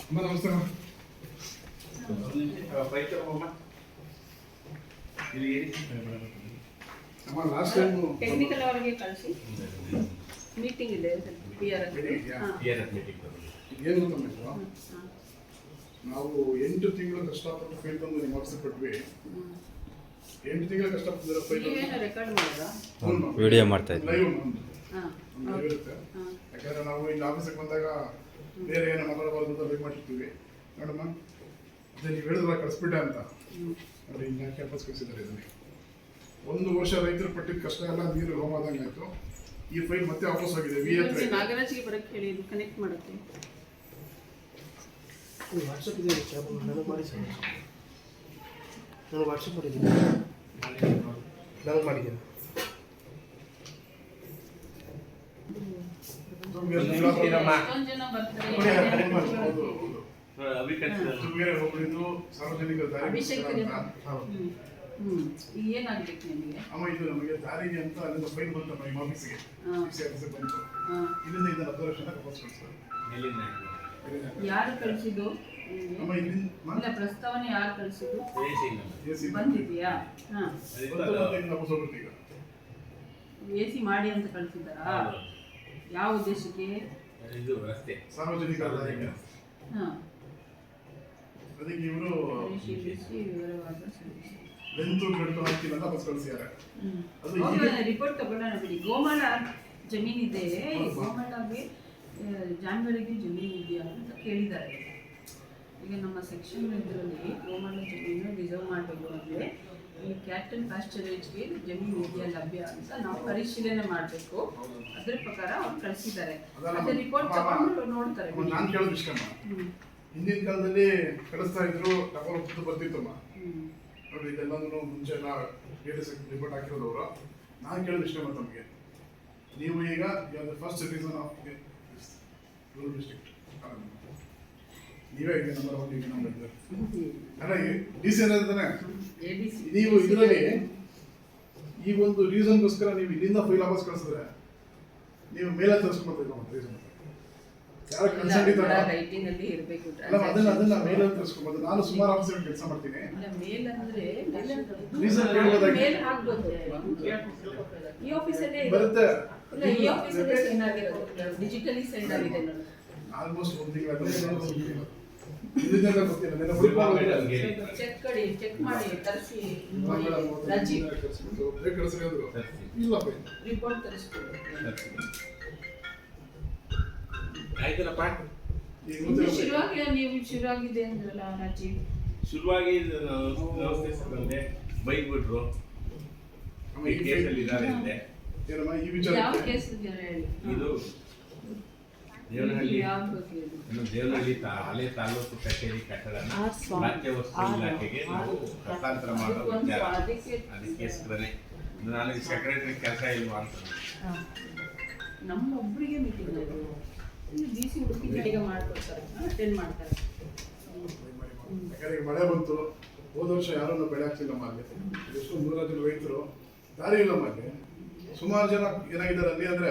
ಅಮ್ಮ ನಮಸ್ತೆ ಅಮ್ಮ. ಲಾಸ್ಟ್ ಟೈಮ್ ಟೆಕ್ನಿಕಲ್ ಅವರಿಗೆ ಕಳಿಸಿ. ಮೀಟಿಂಗ್ ಇದೆ ಪಿ ಆರ್ ಏರ್ ಮೀಟಿಂಗ್ ಏನು ಗೊತ್ತಮ್ಮ ನಾವು ಎಂಟು ತಿಂಗಳು ಕಷ್ಟಪಟ್ಟು ಫೀಲ್ಡ್ ಬಂದು ಕೊಟ್ವಿ ಎಂಟು ತಿಂಗಳು ಕಷ್ಟಪಟ್ಟಿದ್ರೆ ಫೈಲ್ ನೀವೇನು ರೆಕಾರ್ಡ್ ಮಾಡಿದ್ರಾ? ವಿಡಿಯೋ ಮಾಡ್ತಾ ಇದ್ವಿ. ಲೈವ್ ಹಾಂ ಒಂದು ಇರುತ್ತೆ ಯಾಕಂದ್ರೆ ನಾವು ಇಲ್ಲಿ ಆಫೀಸಿಗೆ ಬಂದಾಗ ಬೇರೆ ಏನೋ ಮಾತಾಡಬಾರ್ದು ಅಂತ ಲೈವ್ ಮಾಡಿರ್ತೀವಿ ನೋಡಮ್ಮ ಅದೇ ನೀವು ಹೇಳಿದ್ರೆ ಕಳಿಸ್ಬಿಟ್ಟೆ ಅಂತ. ನೋಡಿ ಇನ್ನು ಕ್ಯಾಂಪಸ್ ಕಳಿಸಿದ್ದಾರೆ ಇದನ್ನ. ಒಂದು ವರ್ಷ ರೈತರು ಪಟ್ಟಿದ ಕಷ್ಟ ಎಲ್ಲ ನೀರು ಹೋಮ ಆದಂಗೆ ಆಯ್ತು. ಈ ಫೈಲ್ ಮತ್ತೆ ವಾಪಸ್ ಹೋಗಿದೆ ವಿ ಇವತ್ತು ನಾಗರಾಜ್ಗೆ ಬರಕ್ಕೆ ಹೇಳಿ ಇದು ಕನೆಕ್ಟ್ ಮಾಡುತ್ತೆ. ವಾಟ್ಸಪ್ ಇದೆ ಕ್ಯಾಬ್ ನನಗೆ ಮಾಡಿ ಸರ್. ನಾನು ವಾಟ್ಸಪ್ ಮಾಡಿದ್ದೀನಿ. ನನಗೆ ಮಾಡಿದ್ದೀನಿ ಸಾರ್ವಜನಿಕ ಅಮ್ಮ ಇದು ನಮಗೆ ದಾರಿಗೆ ಅಂತ ಅಲ್ಲಿಂದ ಫೈಲ್ ಬಂತಮ್ಮ ನಿಮ್ಮ ಆಫೀಸಿಗೆ ಬಂತು. ಹಾಂ. ಇಲ್ಲಿಂದ ಇದನ್ನ ಹತ್ತು ಲಕ್ಷ ಯಾರು ಕಳಿಸಿದ್ದು? ಇಲ್ಲ ಪ್ರಸ್ತಾವನೆ ಯಾರು ಕಳಿಸಿದ್ದು? ಏಸಿ ಎ ಸಿ ಬಂದಿದೆಯಾ? ಹಾಂ. ವಾಪಸ್ ಹೋಗುತ್ತೆ ಈಗ. ಎ ಸಿ ಮಾಡಿ ಅಂತ ಕಳಿಸಿದ್ದಾರಾ? ಯಾವ ಉದ್ದೇಶಕ್ಕೆ? ಇದು ರಸ್ತೆ. ಸಾರ್ವಜನಿಕ ದಾರಿಗೆ ಹಾಂ. ಅದಕ್ಕೆ ಇವರು ಪರಿಶೀಲಿಸಿ ವಿವರವಾದ ಸಲ್ಲಿಸಿ. ಬೆಂತು ಬೆಡ್ತು ಹಾಕಿ ವಾಪಸ್ ಕಳಿಸಿದ್ದಾರೆ. ಅದು ಹೋಗಿ ಈಗ- ಒಂದು ರಿಪೋರ್ಟ್ ತಗೊಳ್ಳೋಣ ಬಿಡಿ. ಗೋಮಾಳ ಜಮೀನಿದೆ. ಗೋಮಾಳಗೆ ಜಾನುವಾರಿಗೆ ಜಮೀನು ಇದೆಯಾ ಅಂತ ಕೇಳಿದ್ದಾರೆ. ಈಗ ನಮ್ಮ ಸೆಕ್ಷನ್ ಇದರಲ್ಲಿ ಗೋಮಾಳ ಜಮೀನು ರಿಸರ್ವ್ ಮಾಡಬೇಕು ಅಂದರೆ ಈ ಕ್ಯಾಟಲ್ ಪ್ಯಾಸ್ಚರೇಜ್ಗೆ ಜಮೀನು ಇದೆಯಾ ಲಭ್ಯ ಅಂತ ನಾವು ಪರಿಶೀಲನೆ ಮಾಡಬೇಕು. ಅದ್ರ ಪ್ರಕಾರ ಅವ್ರು ಕಳಿಸಿದ್ದಾರೆ. ಅದೇ ರಿಪೋರ್ಟ್ ತಗೊಂಡು ನೋಡ್ತಾರೆ. ನಾನು ಕೇಳೋದು ಇಷ್ಟಮ್ಮ ಹಿಂದಿನ ಕಾಲದಲ್ಲಿ ಕಳಿಸ್ತಾ ಇದ್ರು ತಗೊಂಡು ಬರ್ತಿತ್ತು ಬರ್ತಿತ್ತಮ್ಮ ನೋಡಿ ಇದೆಲ್ಲದನ್ನು ಮುಂಚೆ ಎಲ್ಲ ರಿಪೋರ್ಟ್ ಹಾಕಿರೋದವರು ನಾನು ಕೇಳೋದು ಇಷ್ಟ ನಮಗೆ ನೀವು ಈಗ first citizen of rural district ನೀವೇ ಈಗ ನಂಬರ್ ಒನ್ ಈಗ ನಂಬರ್ ಅಲ್ಲ ಡಿ ಸಿ ABC ನೀವು ಇದರಲ್ಲಿ ಈ ಒಂದು ರೀಸನ್ಗೋಸ್ಕರ ನೀವು ಇಲ್ಲಿಂದ ಫೈಲ್ ವಾಪಸ್ ಕಳಿಸಿದ್ರೆ ನೀವು ಮೇಲೆ ತರಿಸ್ಕೊಳ್ತೀವಿ ನಮ್ಮ ರೀಸನ್ ಯಾರು ಕನ್ಸರ್ಟ್ ಇದ್ದಾರೆ? ರೈಟಿಂಗ್ ಅಲ್ಲಿ ಇರಬೇಕು ಅಲ್ಲ ಅದನ್ನ ಅದನ್ನ ಮೇಲೆ ತರಿಸ್ಕೊಬೋದು ನಾನು ಸುಮಾರು ಆಫೀಸಲ್ಲಿ ಕೆಲಸ ಮಾಡ್ತೀನಿ. ಮೇಲ್ ಅಂದ್ರೆ ರೀಸನ್ ಕೇಳ್ಬೋದಾಗಿ. ಮೇಲ್ ಹಾಕ್ಬೋದು. ಈ ಆಫೀಸಲ್ಲೇ. ಬರುತ್ತೆ. ಇಲ್ಲ ಈ ಆಫೀಸಲ್ಲೇ ಸೆಂಡ್ ಆಗಿರೋದು ಡಿಜಿಟಲಿ ಸೆಂಡ್ ಆಗಿದೆ. ನೋಡಿ ಆಲ್ಮೋಸ್ಟ್ ಒಂದು ತಿಂಗಳ ಇದನ್ನೆಲ್ಲ ಗೊತ್ತಿಲ್ಲ. ನೆನ್ನೆ. ಚೆಕ್ ಕೊಡಿ ಚೆಕ್ ಮಾಡಿ ತರಿಸಿ. ರಜಿ. ಕಳಿಸ್ಬಿಟ್ಟು ಬೇಗ ಕಳಿಸ್ರಿ ಅಂದ್ರು. ಇಲ್ಲ ರಿಪೋರ್ಟ್ ತರಿಸ್ಕೊಡಿ ಆಯ್ತಲ್ಲಪ್ಪ ಈಗ ಇನ್ನು ಗೊತ್ತಿಲ್ಲ ಶುರುವಾಗಿ ನೀವು ಶುರುವಾಗಿದೆ ಅಂದ್ರಲ್ಲ ರಜಿ ಶುರುವಾಗಿ ಇದು ನಾವು ವ್ಯವಸ್ಥೆ ಬೈಕ್ ಬಿಟ್ರು ಆಮೇಲೆ ಈ ಕೇಸಲ್ಲಿ ಇದ್ದಾರೆ ಏನಮ್ಮ ಈ ಯಾವ ವಿಚಾರಕ್ಕೆ ಕೇಸ್ ಇದೆ ಹೇಳಿ. ಇದು ದೇವನಹಳ್ಳಿ ತಾ ಹಳೆ ತಾಲೂಕು ಕಚೇರಿ ಕಟ್ಟಡನ ರಾಜ್ಯ ವಸ್ತು ಇಲಾಖೆಗೆ ನಾವು ಹಸ್ತಾಂತರ ಮಾಡೋ ಅದಕ್ಕೆ ವಿಚಾರ ಅದಕ್ಕೋಸ್ಕರನೇ ನನಗೆ ಸೆಕ್ರೆಟರಿ ಕೆಲಸ ಇಲ್ವಾ ಅಂತ. ನಮ್ಮ ಒಬ್ಬರಿಗೆ ಮೀಟಿಂಗ್ ಅದು. ಡಿ ಸಿ ಉಡುಪಿ ಕಡೆಗೆ ಮಾಡ್ಕೊಡ್ತಾರೆ. ಅಟೆಂಡ್ ಮಾಡ್ತಾರೆ. ಯಾಕಂದ್ರೆ ಮಳೆ ಬಂತು. ಹೋದ ವರ್ಷ ಯಾರನ್ನು ಬೆಳೆ ಹಾಕ್ತಿಲ್ಲ ಅಲ್ಲಿ ಎಷ್ಟು ನೂರಾರು ಜನ ರೈತರು. ದಾರಿ ಇಲ್ಲ ಮಾರ್ಗ ಸುಮಾರು ಜನ ಏನಾಗಿದ್ದಾರೆ ಅಲ್ಲಿ ಅಂದ್ರೆ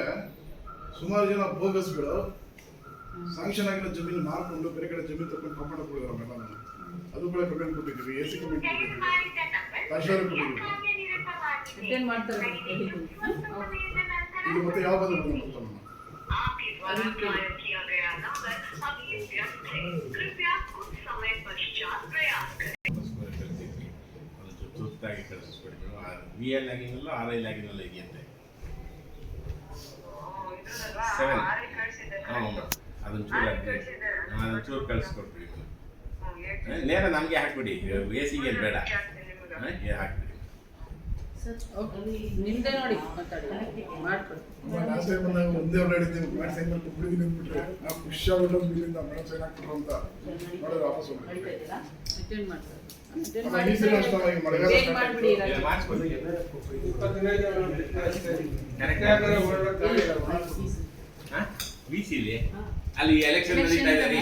ಸುಮಾರು ಜನ ಬೋಗಸ್ಗಳು ಸ್ಯಾಂಕ್ಷನ್ ಆಗಿರೋ ಜಮೀನು ಮಾರ್ಕೊಂಡು ಬೇರೆ ಕಡೆ ಜಮೀನು ತಗೊಂಡು ಕಾಂಪೌಂಡ್ ಕೊಡಿದ್ರು ಮೇಡಮ್ ಅದು ಕೂಡ ಕಮೆಂಟ್ ಕೊಟ್ಟಿದ್ದೀವಿ ಎ ಸಿ ಕಂಪ್ಲೇಂಟ್ ಕೊಟ್ಟಿದ್ದೀವಿ. ತಹಶೀಲ್ದಾರ್ ಇದು ಮತ್ತೆ ಯಾವ ಬದಲು ಬಂದು ಎಲ್ ಆಗಿನಲ್ಲೋ ಆರ್ ಎಲ್ ಆಗಿನಲ್ಲೋ ಇದೆಯಂತೆ ಸೆವೆನ್ ಅದನ್ನ ಚೂರು ಅದನ್ನ ಚೂರು ಕಳಿಸ್ಕೊಟ್ವಿ ನೇರ ನಮಗೆ ಹಾಕ್ಬಿಡಿ. ಎ ಸಿಗೆ ಬೇಡ. ಹಾಕ್ಬಿಡಿ. ನಿಮ್ದೆ ನೋಡಿ ಮಾತಾಡಿ. ಮಾಡ್ಕೊಡಿ. ಒಂದೇ ಹಿಡಿತೀವಿ ಮಾಡಿ ಖುಷಿ ಆಗ್ಬಿಟ್ಟು ಮೇಡಮ್ ಸೈನ್ ಹಾಕ್ಬಿಟ್ರು ಅಂತ ನೋಡಿದ್ರೆ ವಾಪಸ್ ಹೋಗ್ಬಿಟ್ಟು ಈ ಮಳೆಗಾಲ ಮಾಡಿ start ಮಾಡ್ಬಿಡಿ ಅಲ್ಲಿ ಎಲೆಕ್ಷನ್ ನಡೀತಾ ಇದೆ